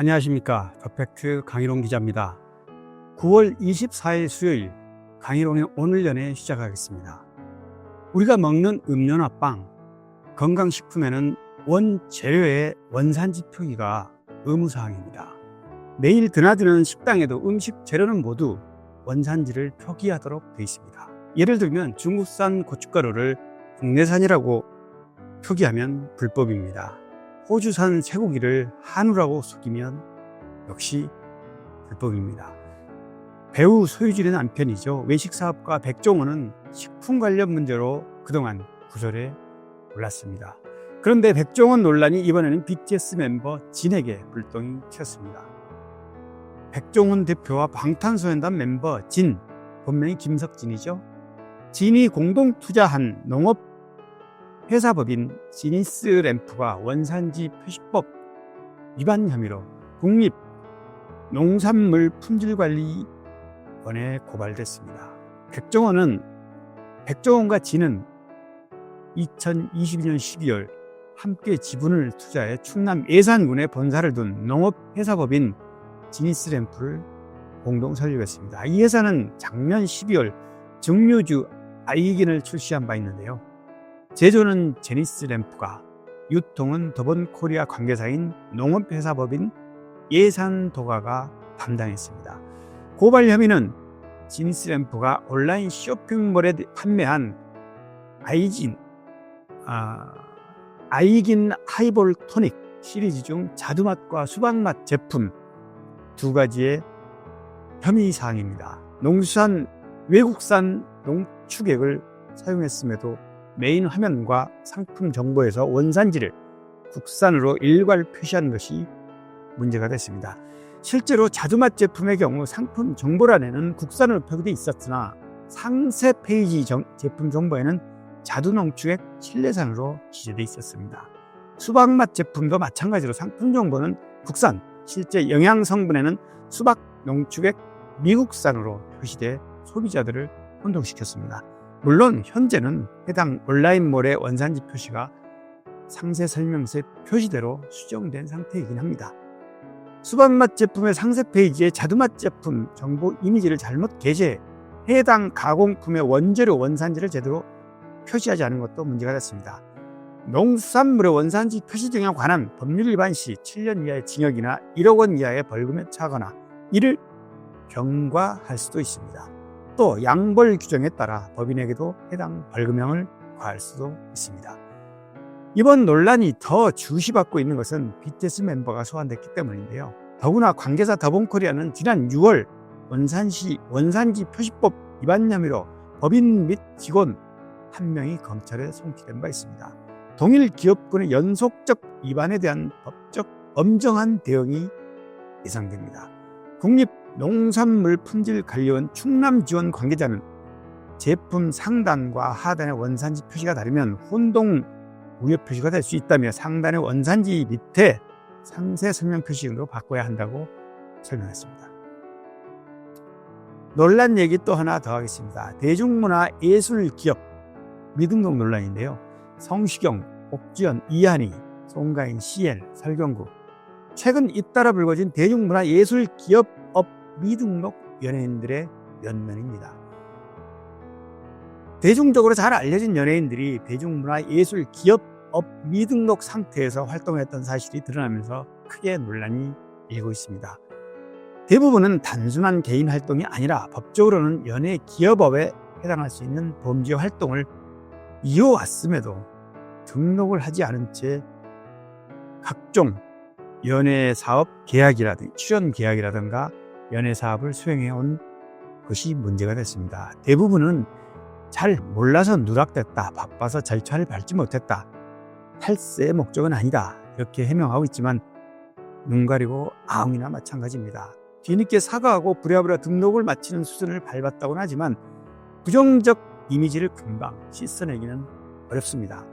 안녕하십니까. 더팩트 강희롱 기자입니다. 9월 24일 수요일 강희롱의 오늘 연애 시작하겠습니다. 우리가 먹는 음료나 빵, 건강식품에는 원재료의 원산지 표기가 의무사항입니다. 매일 드나드는 식당에도 음식 재료는 모두 원산지를 표기하도록 되어 있습니다. 예를 들면 중국산 고춧가루를 국내산이라고 표기하면 불법입니다. 호주산 쇠고기를 한우라고 속이면 역시 불법입니다. 배우 소유진의 남편이죠. 외식사업가 백종원은 식품 관련 문제로 그동안 구설에 올랐습니다. 그런데 백종원 논란이 이번에는 BTS 멤버 진에게 불똥이 튀었습니다. 백종원 대표와 방탄소년단 멤버 진, 본명이 김석진이죠. 진이 공동 투자한 농업 회사법인 지니스 램프가 원산지 표시법 위반 혐의로 국립 농산물 품질관리원에 고발됐습니다. 백종원은 백종원과 진은 2022년 12월 함께 지분을 투자해 충남 예산군에 본사를 둔 농업회사법인 지니스 램프를 공동 설립했습니다. 이 회사는 작년 12월 증류주 아이긴을 출시한 바 있는데요. 제조는 제니스 램프가, 유통은 더본 코리아 관계사인 농업회사법인 예산도가가 담당했습니다. 고발 혐의는 지니스 램프가 온라인 쇼핑몰에 판매한 아이진, 아, 아이긴 하이볼 토닉 시리즈 중 자두맛과 수박맛 제품 두 가지의 혐의 사항입니다. 농수산 외국산 농축액을 사용했음에도 메인 화면과 상품 정보에서 원산지를 국산으로 일괄 표시한 것이 문제가 됐습니다. 실제로 자두맛 제품의 경우 상품 정보란에는 국산으로 표기되어 있었으나 상세 페이지 정, 제품 정보에는 자두농축액 실내산으로 기재되어 있었습니다. 수박맛 제품도 마찬가지로 상품 정보는 국산, 실제 영양 성분에는 수박 농축액 미국산으로 표시돼 소비자들을 혼동시켰습니다. 물론 현재는 해당 온라인몰의 원산지 표시가 상세 설명서의 표시대로 수정된 상태이긴 합니다. 수박맛 제품의 상세 페이지에 자두맛 제품 정보 이미지를 잘못 게재해 해당 가공품의 원재료 원산지를 제대로 표시하지 않은 것도 문제가 됐습니다. 농수산물의 원산지 표시 등에 관한 법률 위반 시 7년 이하의 징역이나 1억 원 이하의 벌금에 처하거나 이를 경과할 수도 있습니다. 또 양벌 규정에 따라 법인에게도 해당 벌금형을 과할 수도 있습니다. 이번 논란이 더 주시받고 있는 것은 BTS 멤버가 소환됐기 때문인데요. 더구나 관계사 더본코리아는 지난 6월 원산시, 원산지 표시법 위반 혐의로 법인 및 직원 한 명이 검찰에 송치된 바 있습니다. 동일 기업군의 연속적 위반에 대한 법적 엄정한 대응이 예상됩니다. 국립 농산물 품질관리원 충남 지원 관계자는 제품 상단과 하단의 원산지 표시가 다르면 혼동 우회 표시가 될 수 있다며 상단의 원산지 밑에 상세 설명 표시로 바꿔야 한다고 설명했습니다. 논란 얘기 또 하나 더 하겠습니다. 대중문화 예술 기업 미등록 논란인데요. 성시경, 옥지연, 이한희, 송가인, CL, 설경구 최근 잇따라 불거진 대중문화 예술 기업업 미등록 연예인들의 면면입니다. 대중적으로 잘 알려진 연예인들이 대중문화 예술 기업 업 미등록 상태에서 활동했던 사실이 드러나면서 크게 논란이 일고 있습니다. 대부분은 단순한 개인 활동이 아니라 법적으로는 연예 기업업에 해당할 수 있는 범죄 활동을 이어왔음에도 등록을 하지 않은 채 각종 연예 사업 계약이라든가 출연 계약이라든가 연예 사업을 수행해 온 것이 문제가 됐습니다. 대부분은 잘 몰라서 누락됐다, 바빠서 절차를 밟지 못했다, 탈세의 목적은 아니다 이렇게 해명하고 있지만 눈 가리고 아웅이나 마찬가지입니다. 뒤늦게 사과하고 부랴부랴 등록을 마치는 수준을 밟았다고는 하지만 부정적 이미지를 금방 씻어내기는 어렵습니다.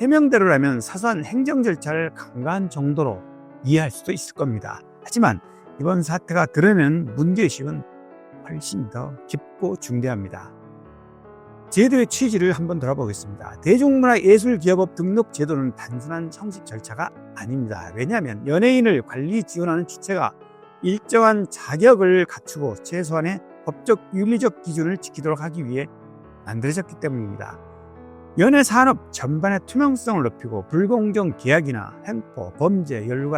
해명대로라면 사소한 행정 절차를 강가한 정도로 이해할 수도 있을 겁니다. 하지만 이번 사태가 드러낸 문제의식은 훨씬 더 깊고 중대합니다. 제도의 취지를 한번 돌아보겠습니다. 대중문화예술기업업 등록 제도는 단순한 형식 절차가 아닙니다. 왜냐하면 연예인을 관리 지원하는 주체가 일정한 자격을 갖추고 최소한의 법적 윤리적 기준을 지키도록 하기 위해 만들어졌기 때문입니다. 연예 산업 전반의 투명성을 높이고 불공정 계약이나 횡포, 범죄, 연루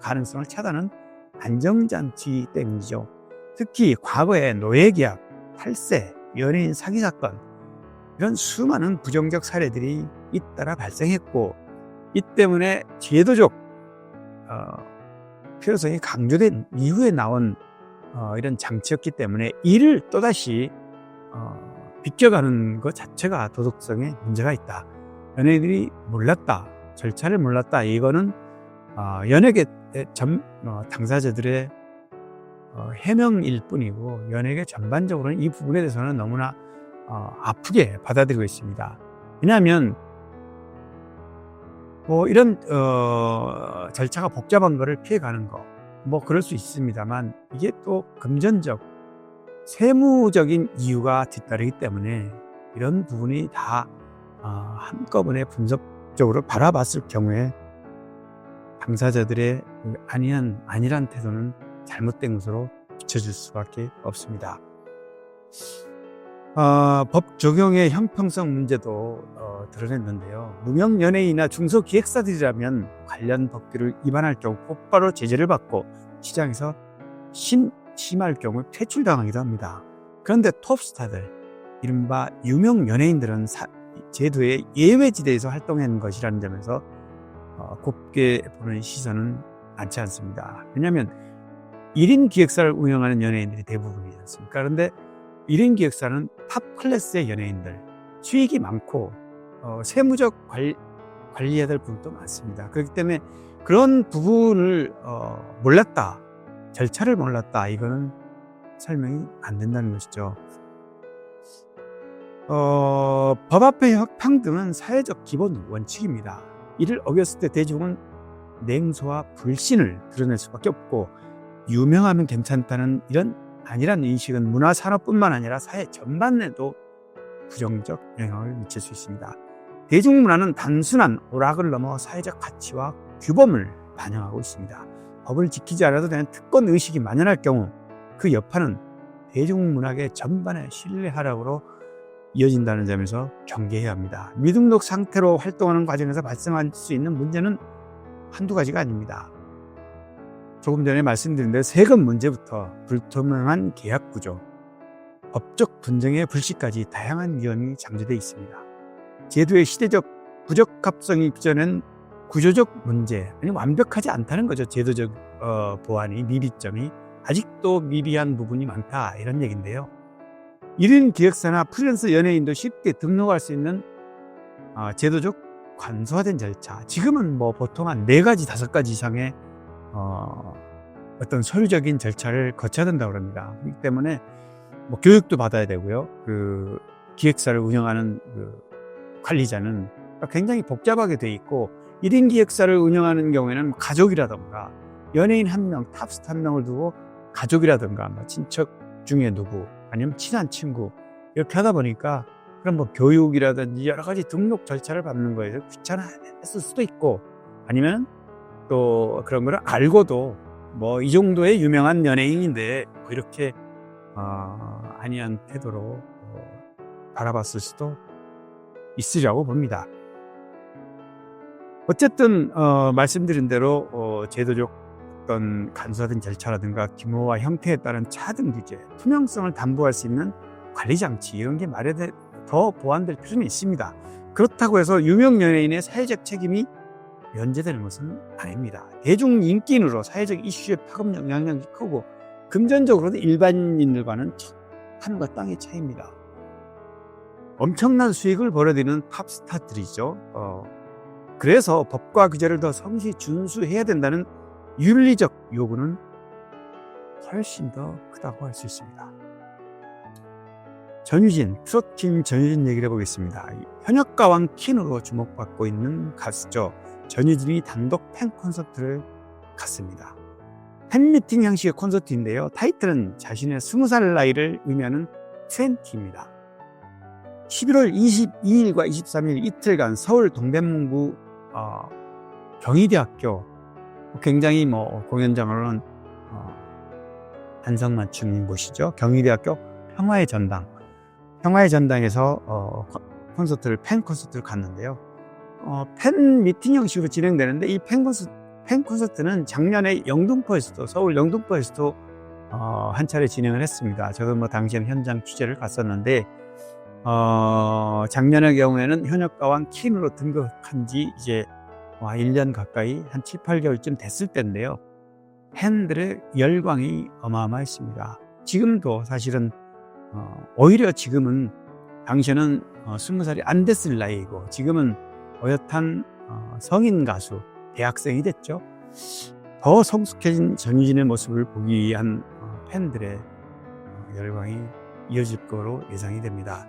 가능성을 차단하는 안정장치 때문이죠. 특히 과거의 노예계약, 탈세, 연예인 사기 사건 이런 수많은 부정적 사례들이 잇따라 발생했고 이 때문에 제도적 어, 필요성이 강조된 이후에 나온 어, 이런 장치였기 때문에 이를 또다시 어, 비껴가는 것 자체가 도덕성에 문제가 있다. 연예인들이 몰랐다, 절차를 몰랐다. 이거는 어, 연예계 전 어, 당사자들의 어, 해명일 뿐이고 연예계 전반적으로는 이 부분에 대해서는 너무나 어, 아프게 받아들이고 있습니다. 왜냐하면 뭐 이런 어, 절차가 복잡한 거를 피해가는 거, 뭐 그럴 수 있습니다만 이게 또 금전적, 세무적인 이유가 뒤따르기 때문에 이런 부분이 다 어, 한꺼번에 분석적으로 바라봤을 경우에 당사자들의 그 아니한 아니란 태도는 잘못된 것으로 비춰질 수밖에 없습니다. 어, 법 적용의 형평성 문제도 어, 드러냈는데요. 무명 연예인이나 중소 기획사들이라면 관련 법규를 위반할 경우 곧바로 제재를 받고 시장에서 신, 심할 경우 퇴출당하기도 합니다. 그런데 톱스타들, 이른바 유명 연예인들은 사, 제도의 예외지대에서 활동한 것이라는 점에서 어, 곱게 보는 시선은 많지 않습니다. 왜냐하면 1인 기획사를 운영하는 연예인들이 대부분이지 않습니까? 그런데 1인 기획사는 탑 클래스의 연예인들, 수익이 많고 어, 세무적 관리, 관리해야 될 부분도 많습니다. 그렇기 때문에 그런 부분을 어, 몰랐다, 절차를 몰랐다, 이거는 설명이 안 된다는 것이죠. 어, 법 앞의 평등은 사회적 기본 원칙입니다. 이를 어겼을 때 대중은 냉소와 불신을 드러낼 수밖에 없고 유명하면 괜찮다는 이런 아니란 인식은 문화 산업뿐만 아니라 사회 전반에도 부정적 영향을 미칠 수 있습니다. 대중문화는 단순한 오락을 넘어 사회적 가치와 규범을 반영하고 있습니다. 법을 지키지 않아도 되는 특권 의식이 만연할 경우 그 여파는 대중문학의 전반의 신뢰하락으로 이어진다는 점에서 경계해야 합니다. 미등록 상태로 활동하는 과정에서 발생할 수 있는 문제는 한두 가지가 아닙니다. 조금 전에 말씀드린 대로 세금 문제부터 불투명한 계약 구조, 법적 분쟁의 불씨까지 다양한 위험이 잠재되어 있습니다. 제도의 시대적 부적합성이 빚어낸 구조적 문제, 아니 완벽하지 않다는 거죠. 제도적 어, 보완이 미비점이 아직도 미비한 부분이 많다 이런 얘기인데요. 1인 기획사나 프리랜서 연예인도 쉽게 등록할 수 있는 어, 제도적 관소화된 절차. 지금은 뭐 보통 한 네 가지, 다섯 가지 이상의 어, 어떤 서류적인 절차를 거쳐야 된다고 합니다. 그렇기 때문에 뭐 교육도 받아야 되고요. 그 기획사를 운영하는 그 관리자는 굉장히 복잡하게 돼 있고 1인 기획사를 운영하는 경우에는 가족이라던가 연예인 한 명, 탑스타 한 명을 두고 가족이라던가 뭐 친척 중에 누구 아니면 친한 친구 이렇게 하다 보니까 그럼 뭐 교육이라든지 여러 가지 등록 절차를 밟는 거에 귀찮아했을 수도 있고 아니면 또 그런 거를 알고도 뭐 이 정도의 유명한 연예인인데 뭐 이렇게 어, 아니한 태도로 어, 바라봤을 수도 있으리라고 봅니다. 어쨌든 어, 말씀드린 대로 어, 제도적 어떤 간소화된 절차라든가 규모와 형태에 따른 차등 규제, 투명성을 담보할 수 있는 관리 장치 이런 게 마련돼 더 보완될 필요는 있습니다. 그렇다고 해서 유명 연예인의 사회적 책임이 면제되는 것은 아닙니다. 대중 인기인으로 사회적 이슈에 파급 영향력이 크고 금전적으로도 일반인들과는 하늘과 땅의 차이입니다. 엄청난 수익을 벌어들이는 팝스타들이죠. 어, 그래서 법과 규제를 더 성실히 준수해야 된다는 윤리적 요구는 훨씬 더 크다고 할 수 있습니다. 전유진, 트로트팀 전유진 얘기를 해보겠습니다. 현역가왕 퀸으로 주목받고 있는 가수죠. 전유진이 단독 팬 콘서트를 갔습니다. 팬미팅 형식의 콘서트인데요. 타이틀은 자신의 20살 나이를 의미하는 20입니다. 11월 22일과 23일 이틀간 서울 동대문구 어, 경희대학교 굉장히 뭐 공연장으로는 어, 한성맞춤인 곳이죠. 경희대학교 평화의 전당. 평화의 전당에서 어, 콘서트를 팬 콘서트를 갔는데요. 어, 팬 미팅 형식으로 진행되는데 이 팬 콘서트, 팬 콘서트는 작년에 영등포에서도 서울 영등포에서도 어, 한 차례 진행을 했습니다. 저도 뭐 당시에는 현장 취재를 갔었는데 어, 작년의 경우에는 현역가왕 킨으로 등극한 지 이제 와, 1년 가까이 한 7, 8개월쯤 됐을 때인데요. 팬들의 열광이 어마어마했습니다. 지금도 사실은 어, 오히려 지금은 당시에는 어, 20살이 안 됐을 나이이고 지금은 어엿한 어, 성인 가수, 대학생이 됐죠. 더 성숙해진 전유진의 모습을 보기 위한 어, 팬들의 어, 열광이 이어질 거로 예상이 됩니다.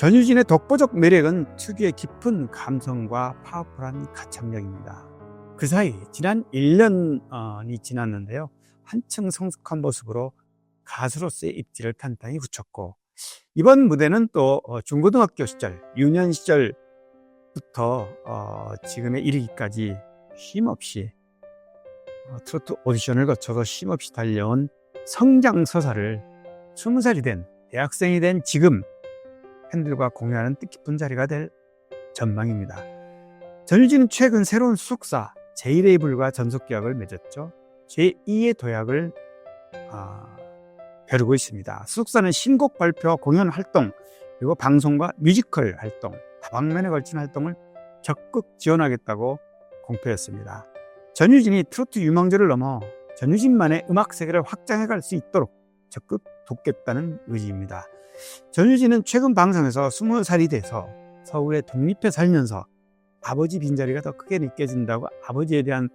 전유진의 독보적 매력은 특유의 깊은 감성과 파워풀한 가창력입니다. 그 사이 지난 1년이 지났는데요. 한층 성숙한 모습으로 가수로서의 입지를 탄탄히 굳혔고 이번 무대는 또 어, 중고등학교 시절, 유년 시절부터 어, 지금에 이르기까지 쉼없이 어, 트로트 오디션을 거쳐서 쉼없이 달려온 성장 서사를 20살이 된 대학생이 된 지금 팬들과 공유하는 뜻깊은 자리가 될 전망입니다. 전유진은 최근 새로운 수속사 제이레이블과 전속 계약을 맺었죠. 제2의 도약을 아, 벼르고 있습니다. 수속사는 신곡 발표, 공연 활동, 그리고 방송과 뮤지컬 활동, 다방면에 걸친 활동을 적극 지원하겠다고 공표했습니다. 전유진이 트로트 유망주를 넘어 전유진만의 음악 세계를 확장해 갈 수 있도록 적극 돕겠다는 의지입니다. 전유진은 최근 방송에서 20살이 돼서 서울에 독립해 살면서 아버지 빈자리가 더 크게 느껴진다고 아버지에 대한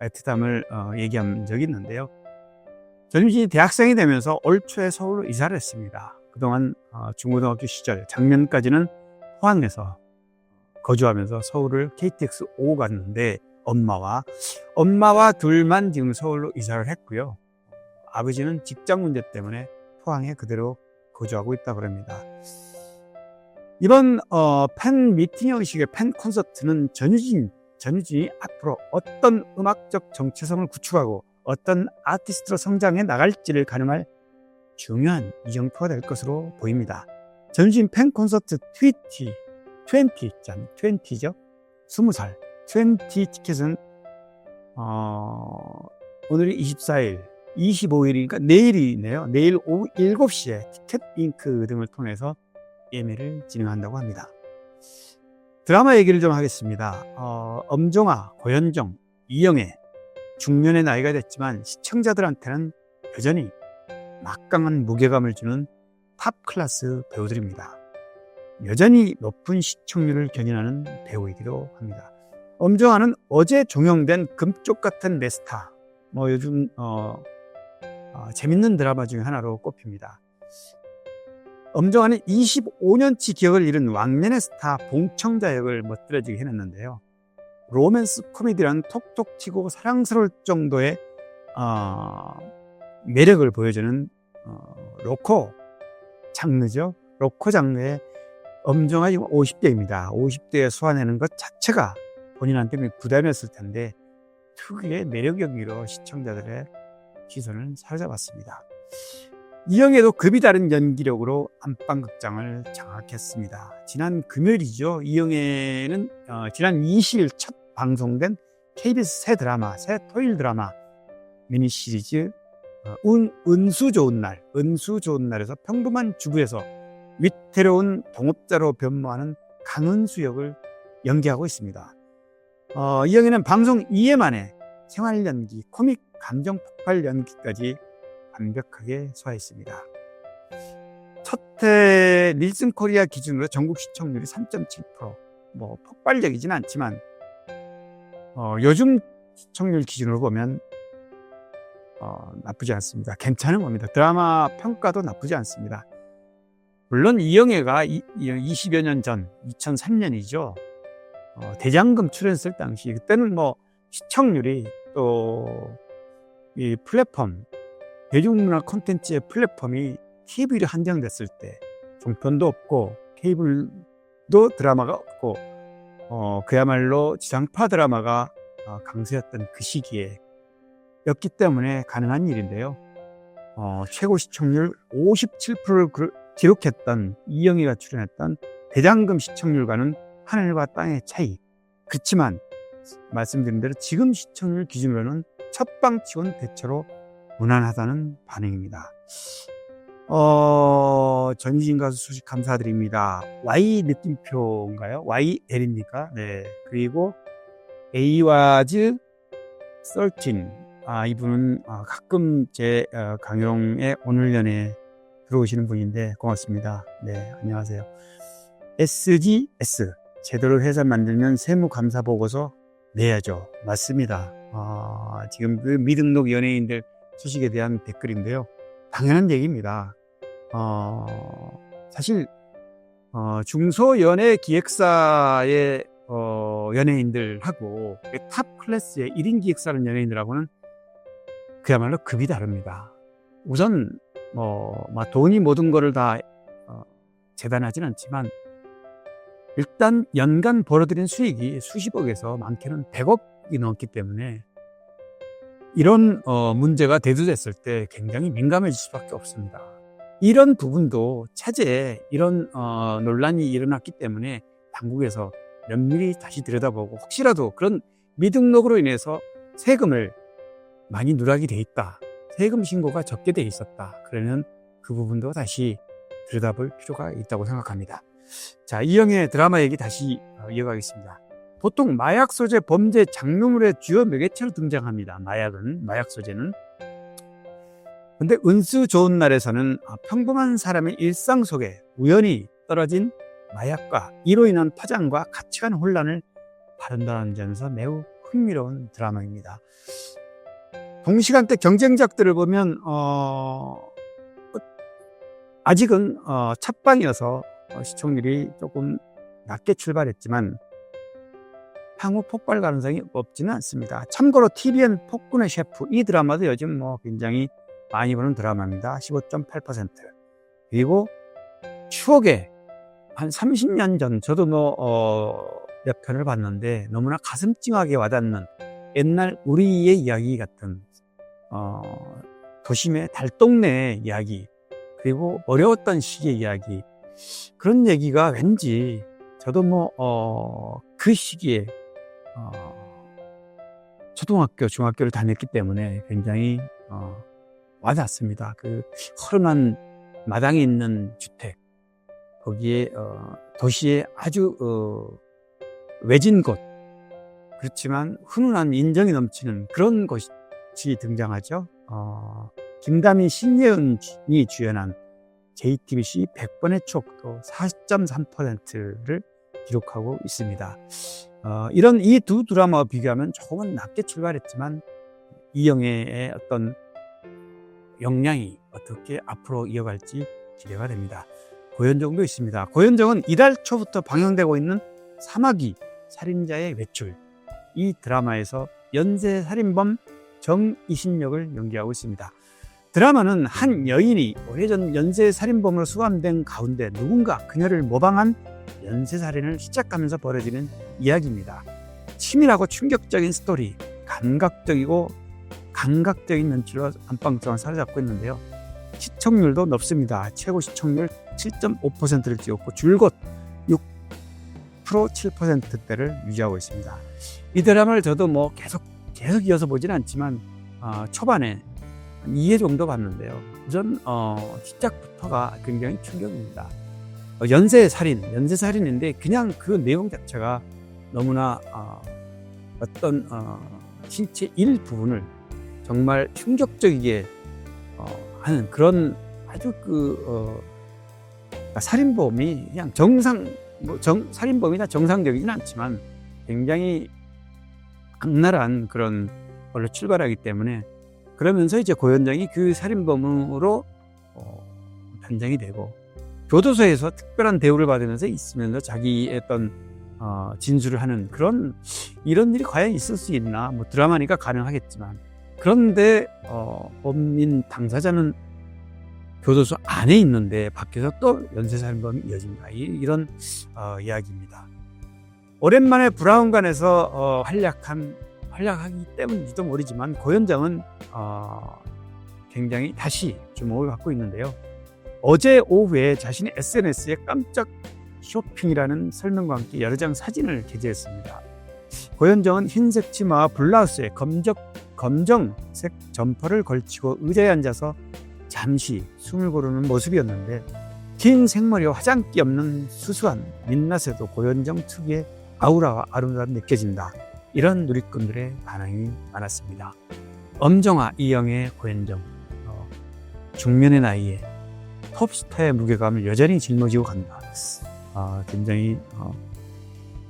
애틋함을 어, 얘기한 적이 있는데요. 전유진이 대학생이 되면서 올 초에 서울로 이사를 했습니다. 그동안 어, 중고등학교 시절 작년까지는 포항에서 거주하면서 서울을 KTX 오고 갔는데 엄마와 엄마와 둘만 지금 서울로 이사를 했고요. 아버지는 직장 문제 때문에 포항에 그대로 거주하고 있다 그럽니다. 이번 어, 팬 미팅 형식의 팬 콘서트는 전유진 전유진이 앞으로 어떤 음악적 정체성을 구축하고 어떤 아티스트로 성장해 나갈지를 가늠할 중요한 이정표가 될 것으로 보입니다. 전유진 팬 콘서트 트위티 20, 짠, 20죠? 20살 20 티켓은 어, 오늘이 24일, 25일이니까 내일이네요. 내일 오후 7시에 티켓 잉크 등을 통해서 예매를 진행한다고 합니다. 드라마 얘기를 좀 하겠습니다. 어, 엄정화, 고현정, 이영애 중년의 나이가 됐지만 시청자들한테는 여전히 막강한 무게감을 주는 탑 클래스 배우들입니다. 여전히 높은 시청률을 견인하는 배우이기도 합니다. 엄정화는 어제 종영된 금쪽 같은 메스타, 뭐 요즘 어, 어, 재밌는 드라마 중에 하나로 꼽힙니다. 엄정화는 25년치 기억을 잃은 왕년의 스타 봉청자 역을 멋들어지게 해냈는데요. 로맨스 코미디란 톡톡 튀고 사랑스러울 정도의 어, 매력을 보여주는 어, 로코 장르죠. 로코 장르의 엄정화 지금 50대입니다. 50대에 소화내는 것 자체가 본인한테 부담이었을 텐데 특유의 매력 연기로 시청자들의 시선을 사로잡았습니다. 이영애도 급이 다른 연기력으로 안방극장을 장악했습니다. 지난 금요일이죠. 이영애는 어, 지난 20일 첫 방송된 KBS 새 드라마, 새 토일 드라마 미니 시리즈 어, 은, 은수 좋은 날, 은수 좋은 날에서 평범한 주부에서 위태로운 동업자로 변모하는 강은수 역을 연기하고 있습니다. 어, 이영애는 방송 2회 만에 생활 연기, 코믹 감정 폭발 연기까지 완벽하게 소화했습니다. 첫해 닐슨 코리아 기준으로 전국 시청률이 3.7%, 뭐 폭발적이진 않지만 어, 요즘 시청률 기준으로 보면 어, 나쁘지 않습니다. 괜찮은 겁니다. 드라마 평가도 나쁘지 않습니다. 물론 이영애가 20여 년 전, 2003년이죠. 어, 대장금 출연했을 당시 그때는 뭐 시청률이 또 이 플랫폼 대중문화 콘텐츠의 플랫폼이 TV로 한정됐을 때 종편도 없고 케이블도 드라마가 없고 어, 그야말로 지상파 드라마가 어, 강세였던 그 시기에 였기 때문에 가능한 일인데요. 어, 최고 시청률 57%를 기록했던 이영희가 출연했던 대장금 시청률과는 하늘과 땅의 차이. 그렇지만 말씀드린 대로 지금 시청률 기준으로는 첫방치곤 대체로 무난하다는 반응입니다. 어, 전희진 가수 소식 감사드립니다. Y 느낌표인가요? YL입니까? 네. 그리고 에이와즈 13. 아, 이분은 아, 가끔 제 어, 강용의 오늘 연애 들어오시는 분인데 고맙습니다. 네, 안녕하세요. SGS. 제대로 회사 만들면 세무 감사 보고서 내야죠. 맞습니다. 아, 지금 그 미등록 연예인들 소식에 대한 댓글인데요. 당연한 얘기입니다. 어, 사실 어, 중소연예 기획사의 어, 연예인들하고 탑 클래스의 1인 기획사는 연예인들하고는 그야말로 급이 다릅니다. 우선 뭐, 막 돈이 모든 거를 다 어, 재단하진 않지만 일단 연간 벌어들인 수익이 수십억에서 많게는 100억 이 넘기 때문에 이런 어, 문제가 대두됐을 때 굉장히 민감해질 수밖에 없습니다. 이런 부분도 차제에 이런 어, 논란이 일어났기 때문에 당국에서 면밀히 다시 들여다보고 혹시라도 그런 미등록으로 인해서 세금을 많이 누락이 돼 있다. 세금 신고가 적게 돼 있었다. 그러면 그 부분도 다시 들여다볼 필요가 있다고 생각합니다. 자, 이영의 드라마 얘기 다시 어, 이어가겠습니다. 보통 마약 소재 범죄 장르물의 주요 매개체로 등장합니다. 마약은 마약 소재는 근데 운수 좋은 날에서는 아, 평범한 사람의 일상 속에 우연히 떨어진 마약과 이로 인한 파장과 가치관 혼란을 바른다는 점에서 매우 흥미로운 드라마입니다. 동시간대 경쟁작들을 보면 어, 아직은 어, 첫방이어서 어, 시청률이 조금 낮게 출발했지만 향후 폭발 가능성이 없지는 않습니다. 참고로 TVN 폭군의 셰프 이 드라마도 요즘 뭐 굉장히 많이 보는 드라마입니다. 15.8% 그리고 추억의 한 30년 전 저도 뭐 어, 몇 편을 봤는데 너무나 가슴 찡하게 와닿는 옛날 우리의 이야기 같은 어, 도심의 달동네 이야기 그리고 어려웠던 시기의 이야기 그런 얘기가 왠지 저도 뭐, 어, 그 시기에, 어, 초등학교, 중학교를 다녔기 때문에 굉장히, 어, 와닿습니다. 그 허름한 마당에 있는 주택, 거기에, 어, 도시의 아주, 어, 외진 곳, 그렇지만 훈훈한 인정이 넘치는 그런 곳이 등장하죠. 어, 김다미 신예은이 주연한 JTBC 100번의 추억도 40.3%를 기록하고 있습니다. 어, 이런 이 두 드라마와 비교하면 조금은 낮게 출발했지만 이영애의 어떤 역량이 어떻게 앞으로 이어갈지 기대가 됩니다. 고현정도 있습니다. 고현정은 이달 초부터 방영되고 있는 사마귀 살인자의 외출 이 드라마에서 연쇄 살인범 정이신 역을 연기하고 있습니다. 드라마는 한 여인이 오래전 연쇄 살인범으로 수감된 가운데 누군가 그녀를 모방한 연쇄살인을 시작하면서 벌어지는 이야기입니다. 치밀하고 충격적인 스토리, 감각적이고 감각적인 연출로 안방성을 사로잡고 있는데요. 시청률도 높습니다. 최고 시청률 7.5%를 찍었고 줄곧 6% 7%대를 유지하고 있습니다. 이 드라마를 저도 뭐 계속 계속 이어서 보진 않지만 어, 초반에 2회 정도 봤는데요. 우선 어, 시작부터가 굉장히 충격입니다. 어, 연쇄 살인, 연쇄 살인인데 그냥 그 내용 자체가 너무나 어, 어떤 어, 신체 일부분을 정말 충격적이게 어, 하는 그런 아주 그 어, 그러니까 살인범이 그냥 정상 뭐 정, 살인범이나 정상적이진 않지만 굉장히 악랄한 그런 걸로 출발하기 때문에 그러면서 이제 고현정이 그 살인범으로 어, 단장이 되고 교도소에서 특별한 대우를 받으면서 있으면서 자기의 어떤 어, 진술을 하는 그런 이런 일이 과연 있을 수 있나 뭐 드라마니까 가능하겠지만 그런데 어, 범인 당사자는 교도소 안에 있는데 밖에서 또 연쇄살인범이 이어진다. 이- 이런 어, 이야기입니다. 오랜만에 브라운관에서 어, 활약한 활약하기 때문인지도 모르지만 고현정은 어, 굉장히 다시 주목을 받고 있는데요. 어제 오후에 자신의 SNS에 깜짝 쇼핑이라는 설명과 함께 여러 장 사진을 게재했습니다. 고현정은 흰색 치마와 블라우스에 검정, 검정색 점퍼를 걸치고 의자에 앉아서 잠시 숨을 고르는 모습이었는데 긴 생머리와 화장기 없는 수수한 민낯에도 고현정 특유의 아우라와 아름다움이 느껴진다. 이런 누리꾼들의 반응이 많았습니다. 엄정화 이영의 고현정 어, 중년의 나이에 톱스타의 무게감을 여전히 짊어지고 간다. 어, 굉장히 어,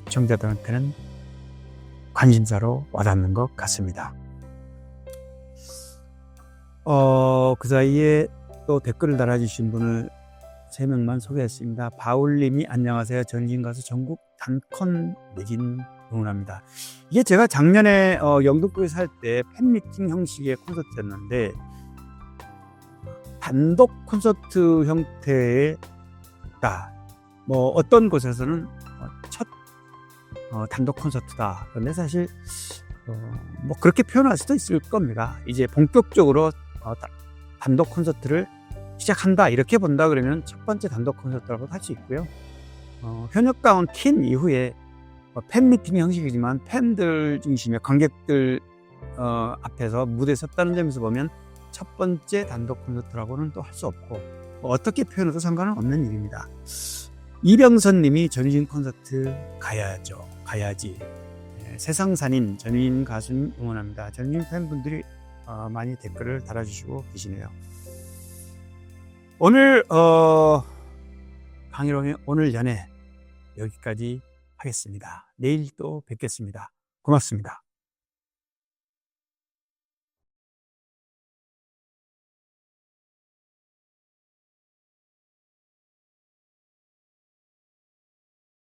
시청자들한테는 관심사로 와닿는 것 같습니다. 어, 그 사이에 또 댓글을 달아주신 분을 세 명만 소개했습니다. 바울님이 안녕하세요. 전진 가수 전국 단컨 매진 응원합니다. 이게 제가 작년에 어, 영등포에 살 때 팬미팅 형식의 콘서트였는데 단독 콘서트 형태의 다. 뭐 어떤 곳에서는 어, 첫 어, 단독 콘서트다. 그런데 사실 어, 뭐 그렇게 표현할 수도 있을 겁니다. 이제 본격적으로 단독 콘서트를 시작한다 이렇게 본다 그러면 첫 번째 단독 콘서트라고 할 수 있고요. 어, 현역 가운 킨 이후에 뭐 팬미팅 형식이지만 팬들 중심의 관객들 어, 앞에서 무대에 섰다는 점에서 보면 첫 번째 단독 콘서트라고는 또 할 수 없고 뭐 어떻게 표현해도 상관은 없는 일입니다. 이병선 님이 전유진 콘서트 가야죠. 가야지. 예, 세상산인 전유진 가수님 응원합니다. 전유진 팬분들이 어, 많이 댓글을 달아주시고 계시네요. 오늘 어, 강희롱의 오늘 연애 여기까지 하겠습니다. 내일 또 뵙겠습니다. 고맙습니다.